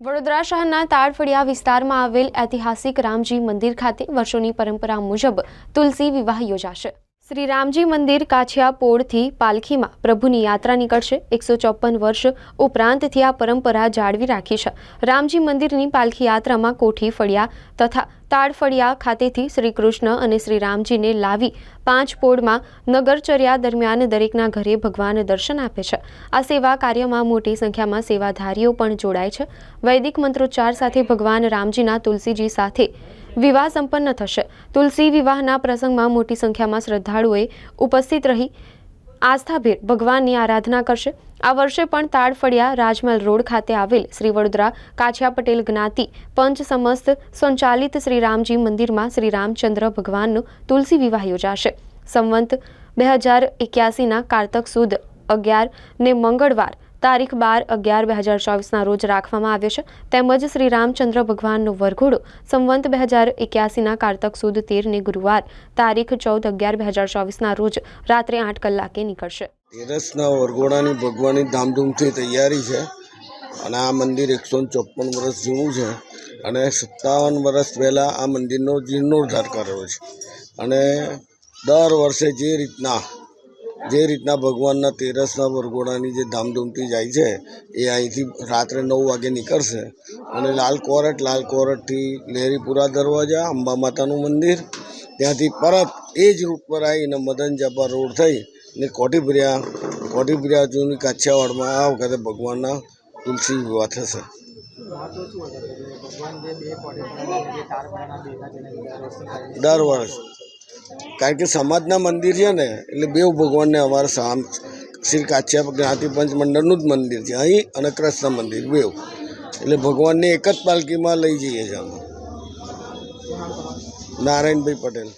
વડોદરા શહેરના તાળફળિયા વિસ્તારમાં આવેલ ઐતિહાસિક રામજી મંદિર ખાતે વર્ષોની પરંપરા મુજબ તુલસી વિવાહ યોજાશે. શ્રી રામજી મંદિર કાછિયા પોળથી પાલખીમાં પ્રભુની યાત્રા નીકળશે. એકસો ચોપન વર્ષ ઉપરાંતથી આ પરંપરા જાળવી રાખી છે. રામજી મંદિરની પાલખી યાત્રામાં કોઠી, ફળિયા તથા તાળફળિયા ખાતેથી શ્રી કૃષ્ણ અને શ્રી રામજીને લાવી પાંચ પોળમાં નગરચર્યા દરમિયાન દરેકના ઘરે ભગવાન દર્શન આપે છે. આ સેવા કાર્યમાં મોટી સંખ્યામાં સેવાધારીઓ પણ જોડાય છે. વૈદિક મંત્રોચ્ચાર સાથે ભગવાન રામજીના તુલસીજી સાથે વિવાહ સંપન્ન થશે. તુલસી વિવાહના પ્રસંગમાં મોટી સંખ્યામાં શ્રદ્ધાળુઓએ ઉપસ્થિત રહી આસ્થાભેર ભગવાનની આરાધના કરશે. આ વર્ષે પણ તાળફળિયા રાજમહેલ રોડ ખાતે આવેલ શ્રી વડોદરા કાછિયા પટેલ જ્ઞાતિ પંચ સમસ્ત સંચાલિત શ્રી રામજી મંદિરમાં શ્રી રામચંદ્ર ભગવાનનું તુલસી વિવાહ યોજાશે. સંવંત બે હજાર એક્યાસીના કારતક સુદ અગિયાર ને મંગળવાર તારીખ બાર અગિયાર બે હજાર ચોવીસના રોજ રાખવામાં આવ્યો છે. તેમજ શ્રી રામચંદ્ર ભગવાનનો વરઘોડો સંવંત બે હજાર એક્યાસીના કારતક સુદ તેરને ગુરુવાર તારીખ ચૌદ અગિયાર બે હજાર ચોવીસના રોજ રાત્રે આઠ કલાકે નીકળશે. તેરસના વરઘોડાની ભગવાનની ધામધૂમથી તૈયારી છે. અને આ મંદિર એકસો ચોપન વર્ષ જૂનું છે. અને સત્તાવન વર્ષ પહેલાં આ મંદિરનો જીર્ણોદ્ધાર કરેલો છે. અને દર વર્ષે જે રીતના જે રીતના ભગવાનના તેરસના વરઘોડાની જે ધામધૂમથી જાય છે, એ અહીંથી રાત્રે નવ વાગે નીકળશે. અને લાલ કોરટ, લાલ કોરટથી લહેરીપુરા દરવાજા, અંબા માતાનું મંદિર, ત્યાંથી પરત એ જ રૂટ પર આવીને મદન જાપા રોડ થઈ ને કોઠીપ્રિયા કોઠીપ્રિયા જૂની કાછિયાવાડમાં આ વખતે ભગવાનના તુલસી વિવાહ થશે. દર વર્ષ. કારણ કે સમાજના મંદિર છે ને, એટલે બેવ ભગવાનને અમારે સામ, શ્રી કાચ્યા જ્ઞાતિ પંચ મંડળનું જ મંદિર છે. અહીં અને કૃષ્ણ મંદિર બેવ એટલે ભગવાનને એક જ પાલકીમાં લઈ જઈએ છીએ અમે. નારાયણભાઈ પટેલ.